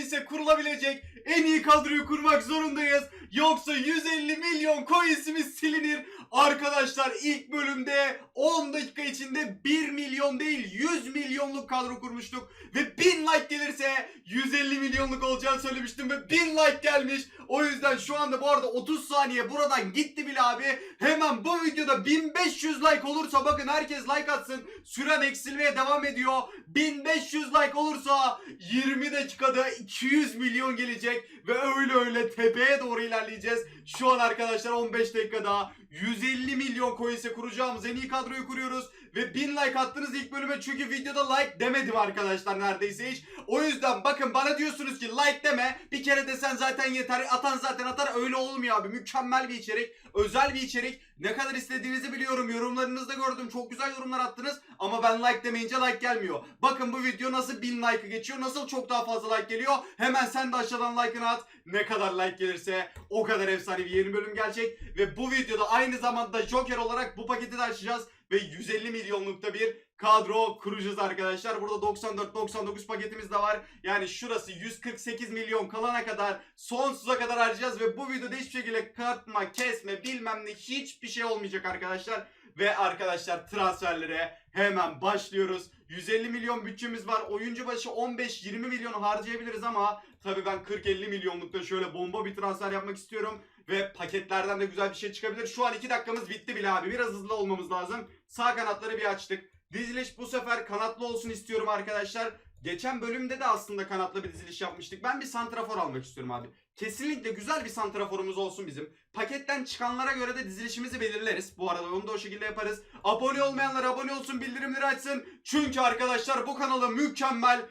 coins'e kurulabilecek en iyi kadroyu kurmak zorundayız. Yoksa 150 milyon coins'imiz silinir. Arkadaşlar ilk bölümde 10 dakika içinde 1 milyon değil 100 milyonluk kadro kurmuştuk. Ve 1000 like gelirse 150 milyonluk olacağını söylemiştim ve 1000 like gelmiş. O yüzden şu anda bu arada 30 saniye buradan gitti bile abi. Hemen bu videoda 1500 like olursa bakın herkes like atsın. Süren eksilmeye devam ediyor. 1500 like olursa 20 dakikada 200 milyon gelecek ve öyle öyle tepeye doğru ilerleyeceğiz. Şu an arkadaşlar 15 dakikada 150 milyon coins'e kuracağımız en iyi kadroyu kuruyoruz. Ve 1000 like attınız ilk bölüme çünkü videoda like demedim arkadaşlar neredeyse hiç. O yüzden bakın bana diyorsunuz ki like deme. Bir kere desen zaten yeter. Atan zaten atar. Öyle olmuyor abi. Mükemmel bir içerik. Özel bir içerik. Ne kadar istediğinizi biliyorum. Yorumlarınızda gördüm. Çok güzel yorumlar attınız. Ama ben like demeyince like gelmiyor. Bakın bu video nasıl 1000 like'ı geçiyor. Nasıl çok daha fazla like geliyor. Hemen sen de aşağıdan like'ını at. Ne kadar like gelirse o kadar efsane bir yeni bölüm gelecek. Ve bu videoda aynı zamanda Joker olarak bu paketi de açacağız. Ve 150 milyonlukta bir kadro kuracağız arkadaşlar. Burada 94-99 paketimiz de var. Yani şurası 148 milyon kalana kadar sonsuza kadar harcayacağız. Ve bu videoda hiçbir şekilde katma, kesme bilmem ne hiçbir şey olmayacak arkadaşlar. Ve arkadaşlar transferlere hemen başlıyoruz. 150 milyon bütçemiz var. Oyuncu başı 15-20 milyon harcayabiliriz ama tabii ben 40-50 milyonlukta şöyle bomba bir transfer yapmak istiyorum. Ve paketlerden de güzel bir şey çıkabilir. Şu an 2 dakikamız bitti bile abi. Biraz hızlı olmamız lazım. Sağ kanatları bir açtık. Diziliş bu sefer kanatlı olsun istiyorum arkadaşlar. Geçen bölümde de aslında kanatlı bir diziliş yapmıştık. Ben bir santrafor almak istiyorum abi. Kesinlikle güzel bir santraforumuz olsun bizim. Paketten çıkanlara göre de dizilişimizi belirleriz. Bu arada onu da o şekilde yaparız. Abone olmayanlar abone olsun, bildirimleri açsın. Çünkü arkadaşlar bu kanala mükemmel,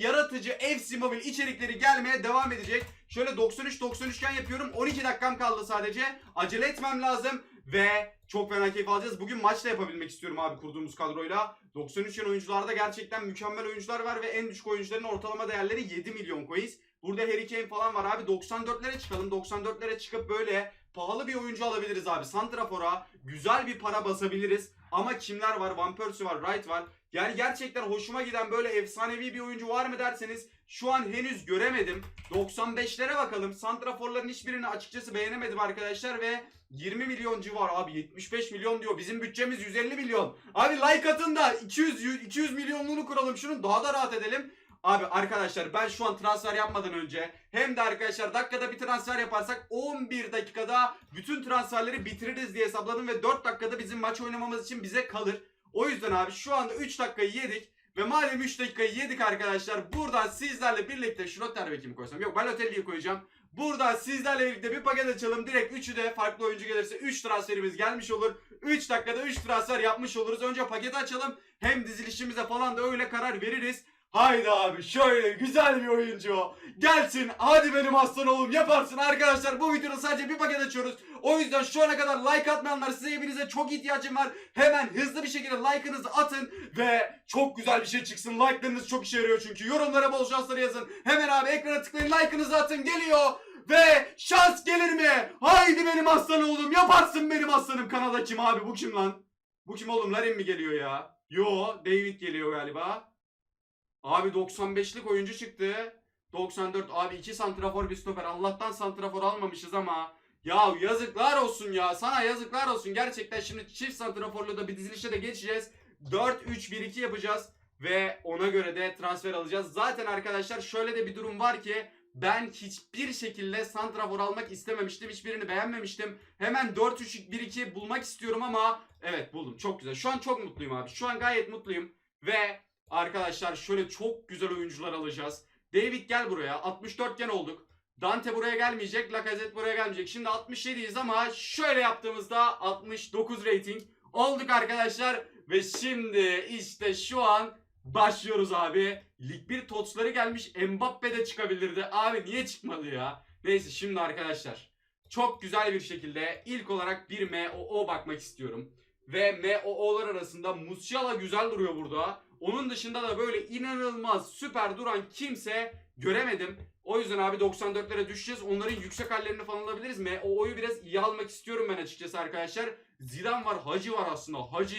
yaratıcı, FC mobil içerikleri gelmeye devam edecek. Şöyle 93-93 iken yapıyorum. 12 dakikam kaldı sadece. Acele etmem lazım. Ve çok fena keyif alacağız. Bugün maç da yapabilmek istiyorum abi kurduğumuz kadroyla. 93 yan oyuncularda gerçekten mükemmel oyuncular var ve en düşük oyuncuların ortalama değerleri 7 milyon coins. Burada Harry Kane falan var abi 94'lere çıkalım. 94'lere çıkıp böyle pahalı bir oyuncu alabiliriz abi. Santrafor'a güzel bir para basabiliriz. Ama kimler var? Van Persie var, Wright var. Yani gerçekten hoşuma giden böyle efsanevi bir oyuncu var mı derseniz şu an henüz göremedim. 95'lere bakalım. Santraforların hiçbirini açıkçası beğenemedim arkadaşlar ve 20 milyon civar abi 75 milyon diyor. Bizim bütçemiz 150 milyon. Abi like atın da 200 200 milyonluğunu kuralım şunun daha da rahat edelim. Abi arkadaşlar ben şu an transfer yapmadan önce hem de arkadaşlar dakikada bir transfer yaparsak 11 dakikada bütün transferleri bitiririz diye hesapladım ve 4 dakikada bizim maç oynamamız için bize kalır. O yüzden abi şu anda 3 dakikayı yedik. Ve madem 3 dakikayı yedik arkadaşlar buradan sizlerle birlikte Schlotterbeck'i mi koysam? Yok Balotelli'yi koyacağım. Buradan sizlerle birlikte bir paket açalım. Direkt 3'ü de farklı oyuncu gelirse 3 transferimiz gelmiş olur. 3 dakikada 3 transfer yapmış oluruz. Önce paketi açalım. Hem dizilişimize falan da öyle karar veririz. Haydi abi şöyle güzel bir oyuncu. Gelsin hadi benim aslan oğlum yaparsın arkadaşlar. Bu videoda sadece bir paket açıyoruz. O yüzden şu ana kadar like atmayanlar size hepinize çok ihtiyacım var. Hemen hızlı bir şekilde like'ınızı atın ve çok güzel bir şey çıksın. Like'larınız çok işe yarıyor çünkü. Yorumlara bol şansları yazın. Hemen abi ekrana tıklayın like'ınızı atın geliyor. Ve şans gelir mi? Haydi benim aslan oğlum yaparsın benim aslanım. Kanada kim abi bu kim lan? Bu kim oğlum Larin mi geliyor ya? Yo David geliyor galiba. Abi 95'lik oyuncu çıktı. 94 abi 2 santrafor bir stoper. Allah'tan santrafor almamışız ama ya yazıklar olsun ya. Sana yazıklar olsun. Gerçekten şimdi çift santraforlu da bir dizilişe de geçeceğiz. 4-3-1-2 yapacağız. Ve ona göre de transfer alacağız. Zaten arkadaşlar şöyle de bir durum var ki ben hiçbir şekilde santrafor almak istememiştim. Hiçbirini beğenmemiştim. Hemen 4-3-1-2 bulmak istiyorum ama evet buldum. Çok güzel. Şu an çok mutluyum abi. Şu an gayet mutluyum. Ve arkadaşlar şöyle çok güzel oyuncular alacağız. David gel buraya. 64 gen olduk. Dante buraya gelmeyecek. Lacazette buraya gelmeyecek. Şimdi 67'yiz ama şöyle yaptığımızda 69 rating olduk arkadaşlar. Ve şimdi işte şu an başlıyoruz abi. Lig 1 totsları gelmiş. Mbappe de çıkabilirdi. Abi niye çıkmadı ya? Neyse şimdi arkadaşlar. Çok güzel bir şekilde ilk olarak bir MOO bakmak istiyorum. Ve MOO'lar arasında Musiala güzel duruyor burada. Onun dışında da böyle inanılmaz süper duran kimse göremedim. O yüzden abi 94'lere düşeceğiz. Onların yüksek hallerini falan alabiliriz. MOO'yu biraz iyi almak istiyorum ben açıkçası arkadaşlar. Zidane var, Hacı var aslında. Hacı,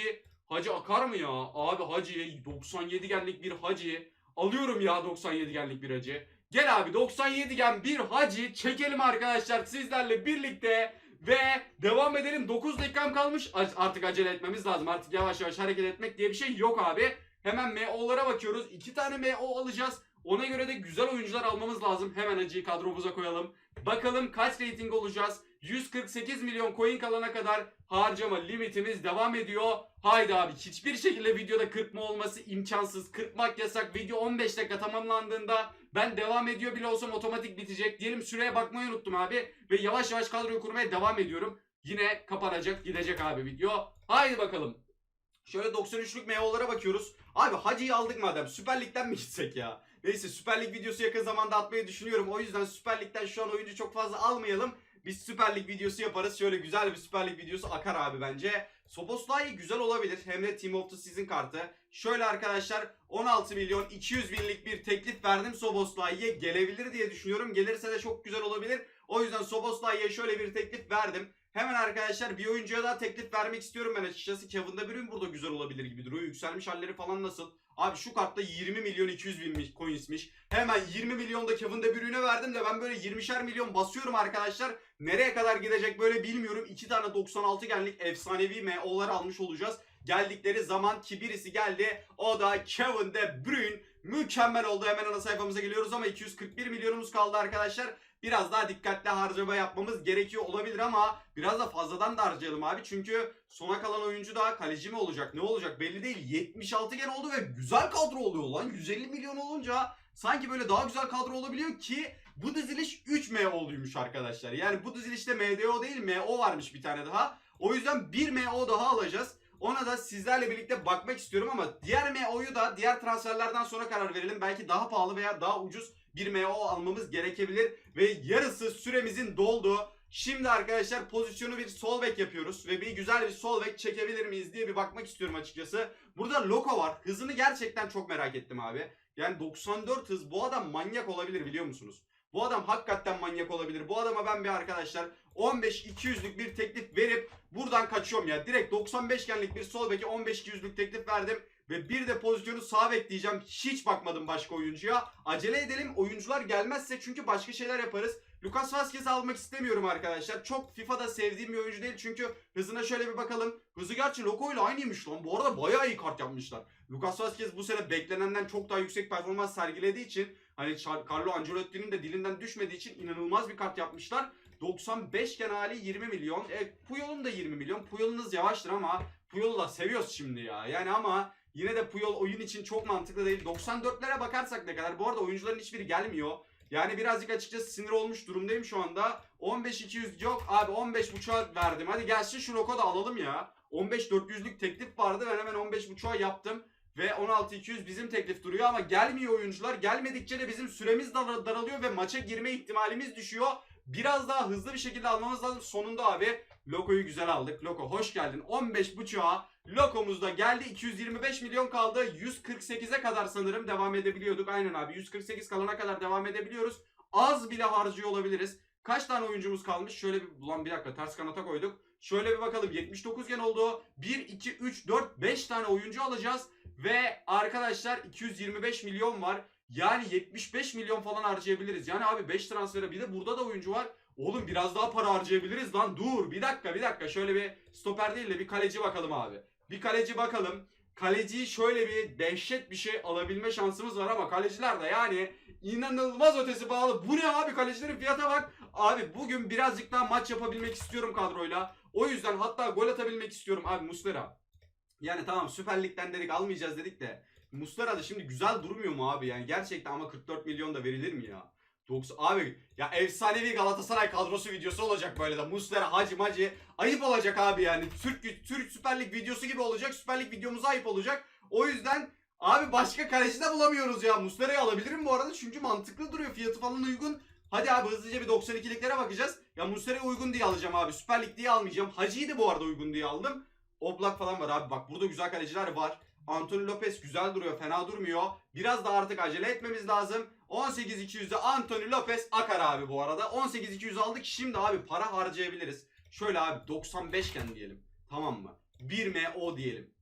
Hacı akar mı ya? Abi Hacı 97 genlik bir Hacı. Alıyorum ya 97 genlik bir Hacı. Gel abi 97 gen bir hacı çekelim arkadaşlar sizlerle birlikte ve devam edelim. 9 dakikam kalmış. Artık acele etmemiz lazım. Artık yavaş yavaş hareket etmek diye bir şey yok abi. Hemen MO'lara bakıyoruz. 2 tane MO alacağız. Ona göre de güzel oyuncular almamız lazım. Hemen acıyı kadromuza koyalım. Bakalım kaç rating olacağız? 148 milyon coin kalana kadar harcama limitimiz devam ediyor. Haydi abi hiçbir şekilde videoda kırpma olması imkansız. Kırpmak yasak. Video 15 dakika tamamlandığında ben devam ediyor bile olsam otomatik bitecek. Diyelim süreye bakmayı unuttum abi. Ve yavaş yavaş kadroyu kurmaya devam ediyorum. Yine kapanacak gidecek abi video. Haydi bakalım. Şöyle 93'lük MO'lara bakıyoruz. Abi Hacı'yı aldık madem. Süper Lig'den mi gitsek ya? Neyse Süper Lig videosu yakın zamanda atmayı düşünüyorum. O yüzden Süper Lig'den şu an oyuncu çok fazla almayalım. Biz Süper Lig videosu yaparız. Şöyle güzel bir Süper Lig videosu akar abi bence. Soboslay güzel olabilir. Hem de Team of the Season kartı. Şöyle arkadaşlar 16 milyon 200 binlik bir teklif verdim Soboslay'a. Gelebilir diye düşünüyorum. Gelirse de çok güzel olabilir. O yüzden Soboslay'a şöyle bir teklif verdim. Hemen arkadaşlar bir oyuncuya daha teklif vermek istiyorum ben açıkçası. Kevin De Bruyne burada güzel olabilir gibi duruyor. Yükselmiş halleri falan nasıl? Abi şu kartta 20 milyon 200 bin coinsmiş. Hemen 20 milyon da Kevin De Bruyne'e verdim de ben böyle 20'şer milyon basıyorum arkadaşlar. Nereye kadar gidecek böyle bilmiyorum. 2 tane 96 genlik efsanevi MO'lar almış olacağız. Geldikleri zaman ki birisi geldi. O da Kevin De Bruyne. Mükemmel oldu. Hemen ana sayfamıza geliyoruz ama 241 milyonumuz kaldı arkadaşlar. Biraz daha dikkatli harcama yapmamız gerekiyor olabilir ama biraz da fazladan da harcayalım abi. Çünkü sona kalan oyuncu da kaleci mi olacak ne olacak belli değil. 76 gen oldu ve güzel kadro oluyor lan. 150 milyon olunca sanki böyle daha güzel kadro olabiliyor ki bu diziliş 3 MO'luymuş arkadaşlar. Yani bu dizilişte MDO değil MO varmış bir tane daha. O yüzden 1 MO daha alacağız. Ona da sizlerle birlikte bakmak istiyorum ama diğer MO'yu da diğer transferlerden sonra karar verelim. Belki daha pahalı veya daha ucuz bir MO almamız gerekebilir. Ve yarısı süremizin doldu. Şimdi arkadaşlar pozisyonu bir sol bek yapıyoruz. Ve bir güzel bir sol bek çekebilir miyiz diye bir bakmak istiyorum açıkçası. Burada Loko var. Hızını gerçekten çok merak ettim abi. Yani 94 hız bu adam manyak olabilir biliyor musunuz? Bu adam hakikaten manyak olabilir. Bu adama ben bir arkadaşlar 15-200'lük bir teklif verip buradan kaçıyorum ya. Direkt 95 genlik bir sol beke 15-200'lük teklif verdim. Ve bir de pozisyonu sağ bekleyeceğim. Hiç bakmadım başka oyuncuya. Acele edelim. Oyuncular gelmezse çünkü başka şeyler yaparız. Lucas Vazquez'i almak istemiyorum arkadaşlar. Çok FIFA'da sevdiğim bir oyuncu değil. Çünkü hızına şöyle bir bakalım. Hızı gerçi Loco ile aynıymış lan. Bu arada bayağı iyi kart yapmışlar. Lucas Vazquez bu sene beklenenden çok daha yüksek performans sergilediği için hani Carlo Ancelotti'nin de dilinden düşmediği için inanılmaz bir kart yapmışlar. 95 gen hali 20 milyon. E, Puyol'un da 20 milyon. Puyol'unuz yavaştır ama Puyol'u da seviyoruz şimdi ya. Yani ama yine de Puyol oyun için çok mantıklı değil. 94'lere bakarsak ne kadar? Bu arada oyuncuların hiçbiri gelmiyor. Yani birazcık açıkçası sinir olmuş durumdayım şu anda. 15-200 yok abi 15.5'a verdim. Hadi gelsin şu Roko da alalım ya. 15-400'lük teklif vardı ben hemen 15.5'a yaptım. Ve 16-200 bizim teklif duruyor ama gelmiyor oyuncular. Gelmedikçe de bizim süremiz dar- daralıyor ve maça girme ihtimalimiz düşüyor. Biraz daha hızlı bir şekilde almamız lazım. Sonunda abi Loko'yu güzel aldık. Loko hoş geldin. 15.5'a Loko'muz da geldi. 225 milyon kaldı. 148'e kadar sanırım devam edebiliyorduk. Aynen abi 148 kalana kadar devam edebiliyoruz. Az bile harcıyor olabiliriz. Kaç tane oyuncumuz kalmış? Şöyle bir ulan bir dakika ters kanata koyduk. Şöyle bir bakalım 79 gen oldu. 1, 2, 3, 4, 5 tane oyuncu alacağız. Ve arkadaşlar 225 milyon var. Yani 75 milyon falan harcayabiliriz. Yani abi 5 transfere bir de burada da oyuncu var. Oğlum biraz daha para harcayabiliriz lan. Dur bir dakika bir dakika. Şöyle bir stoper değil de bir kaleci bakalım abi. Bir kaleci bakalım. Kaleciyi şöyle bir dehşet bir şey alabilme şansımız var ama kaleciler de yani inanılmaz ötesi bağlı. Bu ne abi kalecilerin fiyata bak. Abi bugün birazcık daha maç yapabilmek istiyorum kadroyla. O yüzden hatta gol atabilmek istiyorum abi Muslera. Yani tamam Süper Lig'den dedik almayacağız dedik de Muslera da şimdi güzel durmuyor mu abi yani gerçekten ama 44 milyon da verilir mi ya? 90 abi ya efsanevi Galatasaray kadrosu videosu olacak böyle de Muslera Hacı Macı ayıp olacak abi yani Türk Türk Süper Lig videosu gibi olacak Süper Lig videomuza ayıp olacak o yüzden abi başka kaleci de bulamıyoruz ya Muslera'yı alabilirim bu arada çünkü mantıklı duruyor fiyatı falan uygun Hadi abi hızlıca bir 92'liklere bakacağız. Ya Muslera'yı uygun diye alacağım abi. Süper Lig diye almayacağım. Hacı'yı da bu arada uygun diye aldım. Oblak falan var abi. Bak burada güzel kaleciler var. Anthony Lopez güzel duruyor. Fena durmuyor. Biraz da artık acele etmemiz lazım. 18-200'de Anthony Lopez akar abi bu arada. 18-200 aldık. Şimdi abi para harcayabiliriz. Şöyle abi 95 iken diyelim. Tamam mı? 1 MO diyelim.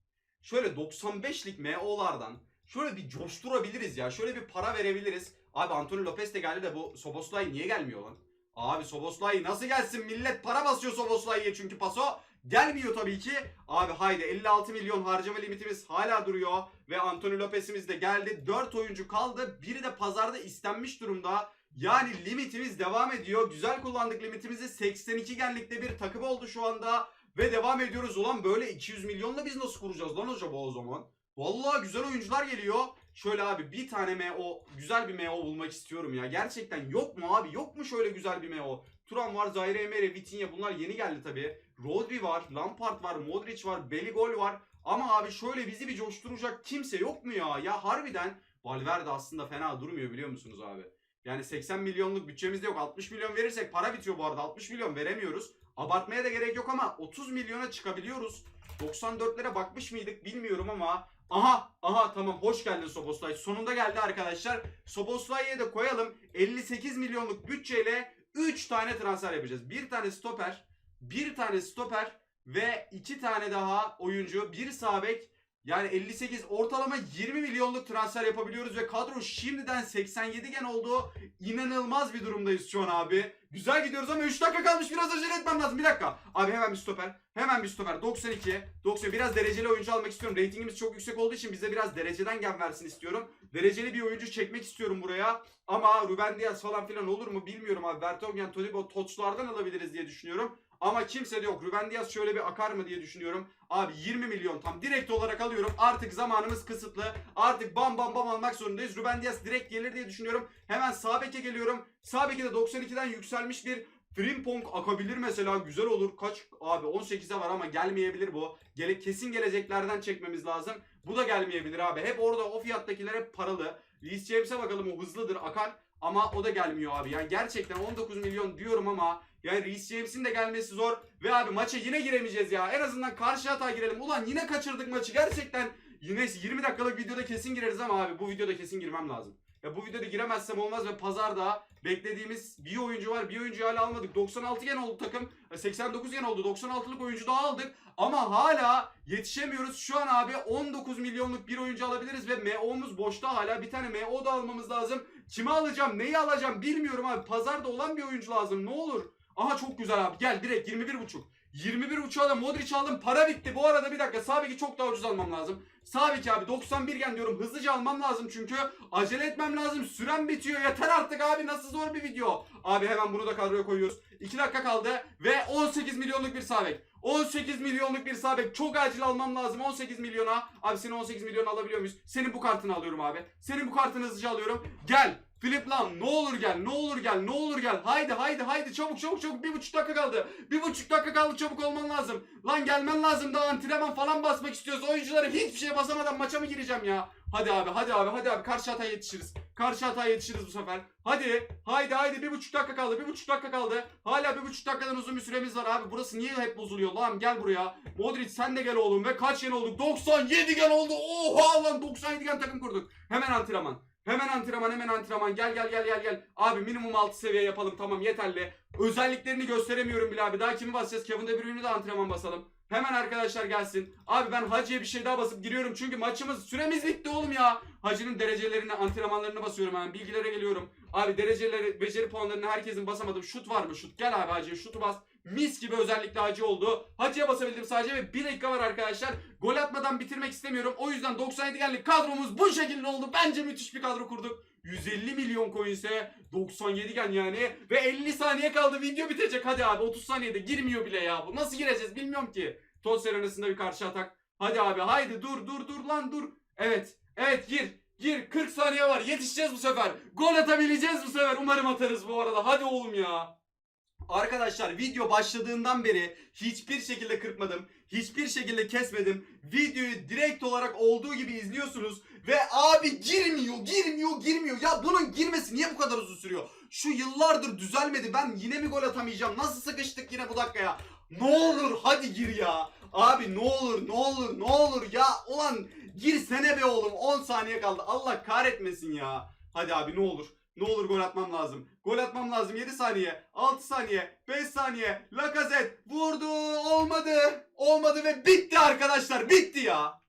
Şöyle 95'lik MO'lardan şöyle bir coşturabiliriz ya. Şöyle bir para verebiliriz. Abi Antonio Lopez de geldi de bu Soboslay niye gelmiyor lan? Abi Soboslay nasıl gelsin? Millet para basıyor Soboslay'ya çünkü paso. Gelmiyor tabii ki. Abi haydi 56 milyon harcama limitimiz hala duruyor. Ve Antonio Lopez'imiz de geldi. 4 oyuncu kaldı. Biri de pazarda istenmiş durumda. Yani limitimiz devam ediyor. Güzel kullandık limitimizi. 82 genlikte bir takım oldu şu anda. Ve devam ediyoruz. Ulan böyle 200 milyonla biz nasıl kuracağız lan acaba o zaman? Vallahi güzel oyuncular geliyor. Şöyle abi bir tane MO, güzel bir MO bulmak istiyorum ya. Gerçekten yok mu abi? Yok mu şöyle güzel bir MO? Turan var, Zaire Emery, Vitinha bunlar yeni geldi tabii. Rodri var, Lampard var, Modric var, Belligol var. Ama abi şöyle bizi bir coşturacak kimse yok mu ya? Ya harbiden Valverde aslında fena durmuyor biliyor musunuz abi? Yani 80 milyonluk bütçemiz de yok. 60 milyon verirsek para bitiyor bu arada. 60 milyon veremiyoruz. Abartmaya da gerek yok ama 30 milyona çıkabiliyoruz. 94'lere bakmış mıydık bilmiyorum ama aha aha tamam hoş geldin Soboslay. Sonunda geldi arkadaşlar. Soboslay'ı da koyalım. 58 milyonluk bütçeyle 3 tane transfer yapacağız. Bir tane stoper, bir tane stoper ve iki tane daha oyuncu, bir sağ bek. Yani 58 ortalama 20 milyonluk transfer yapabiliyoruz ve kadro şimdiden 87 gen oldu. İnanılmaz bir durumdayız şu an abi. Güzel gidiyoruz ama 3 dakika kalmış biraz acele etmem lazım. Bir dakika. Abi hemen bir stoper. Hemen bir stoper. 92. 90. Biraz dereceli oyuncu almak istiyorum. Ratingimiz çok yüksek olduğu için bize biraz dereceden gen versin istiyorum. Dereceli bir oyuncu çekmek istiyorum buraya. Ama Ruben Diaz falan filan olur mu bilmiyorum abi. Vertonghen, Todibo, Tots'lardan alabiliriz diye düşünüyorum. Ama kimse de yok. Ruben Diaz şöyle bir akar mı diye düşünüyorum. Abi 20 milyon tam direkt olarak alıyorum. Artık zamanımız kısıtlı. Artık bam bam bam almak zorundayız. Ruben Diaz direkt gelir diye düşünüyorum. Hemen sağ beke geliyorum. Sağ beke de 92'den yükselmiş bir Frimpong akabilir mesela güzel olur. Kaç abi 18'e var ama gelmeyebilir bu. Gele, kesin geleceklerden çekmemiz lazım. Bu da gelmeyebilir abi. Hep orada o fiyattakiler hep paralı. Reece James'e bakalım o hızlıdır akar. Ama o da gelmiyor abi. Yani gerçekten 19 milyon diyorum ama yani Reece James'in de gelmesi zor. Ve abi maça yine giremeyeceğiz ya. En azından karşı hata girelim. Ulan yine kaçırdık maçı. Gerçekten yine 20 dakikalık videoda kesin gireriz ama abi bu videoda kesin girmem lazım. Ya bu videoda giremezsem olmaz ve pazarda beklediğimiz bir oyuncu var. Bir oyuncu hala almadık. 96 gen oldu takım. E, 89 gen oldu. 96'lık oyuncu daha aldık. Ama hala yetişemiyoruz. Şu an abi 19 milyonluk bir oyuncu alabiliriz ve MO'muz boşta hala. Bir tane MO da almamız lazım. Kimi alacağım, neyi alacağım bilmiyorum abi. Pazarda olan bir oyuncu lazım. Ne olur. Aha çok güzel abi. Gel direkt 21.5. 21 uçağı da Modric aldım. Para bitti. Bu arada bir dakika. Sağ beki çok daha ucuz almam lazım. Sağ beki abi 91 gen diyorum. Hızlıca almam lazım çünkü. Acele etmem lazım. Süren bitiyor. Yeter artık abi. Nasıl zor bir video. Abi hemen bunu da kadroya koyuyoruz. 2 dakika kaldı ve 18 milyonluk bir sağ bek. 18 milyonluk bir sağ bek. Çok acil almam lazım 18 milyona. Abi senin 18 milyon alabiliyor muyuz? Senin bu kartını alıyorum abi. Senin bu kartını hızlıca alıyorum. Gel. Filip Lam ne olur gel ne olur gel ne olur gel. Haydi haydi haydi çabuk çabuk çabuk. Bir buçuk dakika kaldı. Bir buçuk dakika kaldı çabuk olman lazım. Lan gelmen lazım daha antrenman falan basmak istiyoruz. Oyuncuları hiçbir şey basamadan maça mı gireceğim ya? Hadi abi hadi abi hadi abi. Karşı hataya yetişiriz. Karşı hataya yetişiriz bu sefer. Hadi haydi haydi. Bir buçuk dakika kaldı bir buçuk dakika kaldı. Hala bir buçuk dakikadan uzun bir süremiz var abi. Burası niye hep bozuluyor? Lan gel buraya. Modric sen de gel oğlum. Ve kaç gen olduk? 97 gen oldu. Oha lan 97 gen takım kurduk. Hemen antrenman Hemen antrenman hemen antrenman gel gel gel gel gel. Abi minimum 6 seviye yapalım tamam yeterli. Özelliklerini gösteremiyorum bile abi. Daha kimi basacağız? Kevin De Bruyne'ü de antrenman basalım. Hemen arkadaşlar gelsin. Abi ben Hacı'ya bir şey daha basıp giriyorum. Çünkü maçımız süremiz bitti oğlum ya. Hacı'nın derecelerini antrenmanlarını basıyorum hemen. Bilgilere geliyorum. Abi dereceleri beceri puanlarını herkesin basamadım. Şut var mı? Şut gel abi Hacı'ya şutu bas. Mis gibi özellikle Hacı oldu. Hacı'ya basabildim sadece ve 1 dakika var arkadaşlar. Gol atmadan bitirmek istemiyorum. O yüzden 97 genlik kadromuz bu şekilde oldu. Bence müthiş bir kadro kurduk. 150 milyon coin ise 97 gen yani. Ve 50 saniye kaldı video bitecek. Hadi abi 30 saniyede girmiyor bile ya. Bu nasıl gireceğiz bilmiyorum ki. Tosser arasında bir karşı atak. Hadi abi haydi dur dur dur lan dur. Evet evet gir. Gir 40 saniye var yetişeceğiz bu sefer. Gol atabileceğiz bu sefer. Umarım atarız bu arada. Hadi oğlum ya. Arkadaşlar video başladığından beri hiçbir şekilde kırpmadım. Hiçbir şekilde kesmedim. Videoyu direkt olarak olduğu gibi izliyorsunuz. Ve abi girmiyor, girmiyor, girmiyor. Ya bunun girmesi niye bu kadar uzun sürüyor? Şu yıllardır düzelmedi. Ben yine mi gol atamayacağım? Nasıl sıkıştık yine bu dakikaya? Ne olur hadi gir ya. Abi ne olur, ne olur, ne olur ya. Ulan girsene be oğlum. 10 saniye kaldı. Allah kahretmesin ya. Hadi abi ne olur. Ne olur gol atmam lazım. Gol atmam lazım. 7 saniye, 6 saniye, 5 saniye. Lacazette vurdu. Olmadı. Olmadı ve bitti arkadaşlar. Bitti ya.